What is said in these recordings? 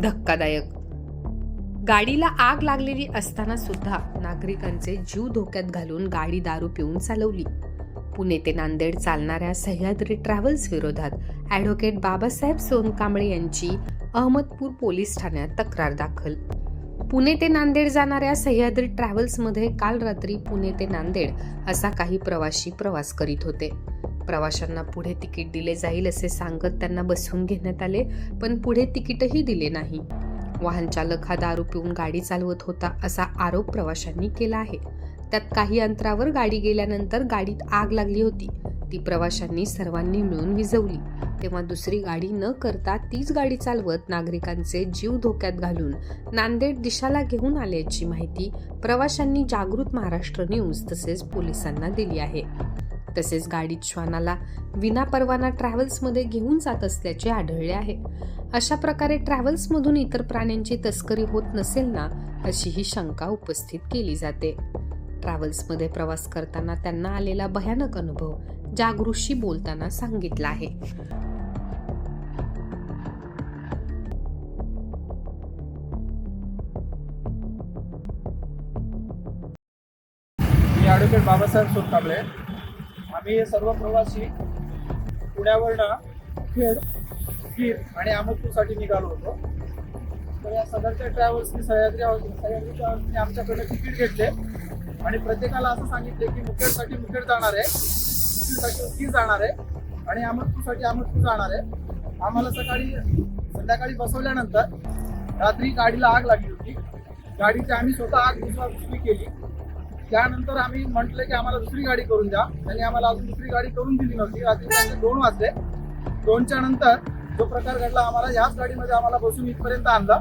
धक्कादायक. गाडीला आग लागलेली असताना सुद्धा नागरिकांचे जीव धोक्यात घालून गाडी दारू पिऊन चालवली. पुणे ते नांदेड चालणाऱ्या सह्याद्री ट्रॅव्हल्स विरोधात ॲडव्होकेट बाबासाहेब सोनकांबळे यांची अहमदपूर पोलीस ठाण्यात तक्रार दाखल. पुणे ते नांदेड जाणाऱ्या सह्याद्री ट्रॅव्हल्समध्ये काल रात्री पुणे ते नांदेड असा काही प्रवासी प्रवास करीत होते. प्रवाशांना पुढे तिकीट दिले जाईल असे सांगत त्यांना बसवून घेण्यात आले पण पुढे तिकीटही दिले नाही. वाहन चालक हा दारू पिऊन गाडी चालवत होता असा आरोप प्रवाशांनी केला आहे. त्यात काही अंतरावर गाडी गेल्यानंतर गाडीत आग लागली होती. ती प्रवाशांनी सर्वांनी मिळून विझवली तेव्हा दुसरी गाडी न करता तीच गाडी चालवत नागरिकांचे जीव धोक्यात घालून नांदेड दिशाला घेऊन आल्याची माहिती प्रवाशांनी जागृत महाराष्ट्र न्यूज तसेच पोलिसांना दिली आहे. तसेच गाडीत श्वानाला विनापरवाना ट्रॅव्हल्समध्ये घेऊन जात असल्याचे आढळले आहे. अशा प्रकारे ट्रॅव्हल्समधून इतर प्राण्यांची तस्करी होत नसेल ना अशी ही शंका उपस्थित केली जाते. ट्रॅव्हल्समध्ये प्रवास करताना त्यांना आलेला भयानक अनुभव जागृतशी बोलताना सांगितला आहे. मी ॲडव्होकेट बाबासाहेब सोनकांबळे. आम्ही हे सर्व प्रवासी पुण्यावरनं खेड गीर आणि अहमदपूरसाठी निघालो होतो. तर या सदरच्या ट्रॅव्हल्सनी सह्याद्री सह्याद्री ट्रॅव्हल्सने आमच्याकडे तिकीट घेतले. आणि प्रत्येकाला असं सांगितले की मुखेडसाठी मुखेड जाणार आहे उकीलसाठी उकीर जाणार आहे आणि अमृतपूरसाठी अमृतपूर जाणार आहे. आम्हाला सकाळी संध्याकाळी बसवल्यानंतर रात्री गाडीला आग लागली होती. गाडीची आम्ही स्वतः आग दुसरी केली. त्यानंतर आम्ही म्हटलं की आम्हाला दुसरी गाडी करून द्या. त्यांनी आम्हाला अजून दुसरी गाडी करून दिली नव्हती. रात्री त्यांचे दोन वाजले. दोनच्या नंतर जो प्रकार घडला आम्हाला याच गाडीमध्ये आम्हाला बसून इथपर्यंत आणलं.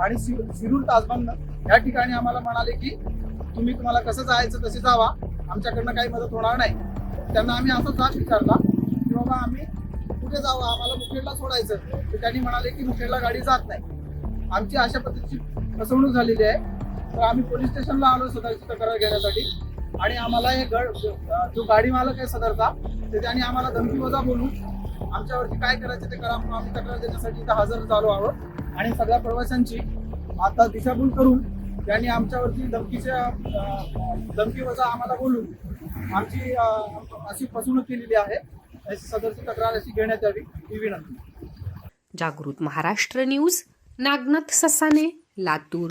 आणि शि शिरूर ताजबंद या ठिकाणी आम्हाला म्हणाले की तुम्ही तुम्हाला कसं जायचं तसे जावा. आमच्याकडनं काही मदत होणार नाही. त्यांना आम्ही असा जाच विचारला की बाबा आम्ही कुठे जावं? आम्हाला मुखेडला सोडायचं. तर त्यांनी म्हणाले की मुखेडला गाडी जात नाही. आमची अशा पद्धतीची फसवणूक झालेली आहे. तर आम्ही पोलीस स्टेशनला आलो सदरची तक्रार घेण्यासाठी. आणि आम्हाला हे गड जो गाडी मालक आहे सदरचा ते त्यांनी आम्हाला धमकी वजा बोलून आमच्यावरती काय करायचं ते करा म्हणून आम्ही तक्रार देण्यासाठी इथं हजर झालो आहोत. आणि सगळ्या प्रवाशांची आता दिशाभूल करून त्यांनी आमच्यावरती धमकीच्या धमकी वजा आम्हाला बोलून आमची अशी फसवणूक केलेली आहे. सदरची तक्रार अशी घेण्यात यावी ही विनंती. जागृत महाराष्ट्र न्यूज नागनाथ ससाने लातूर.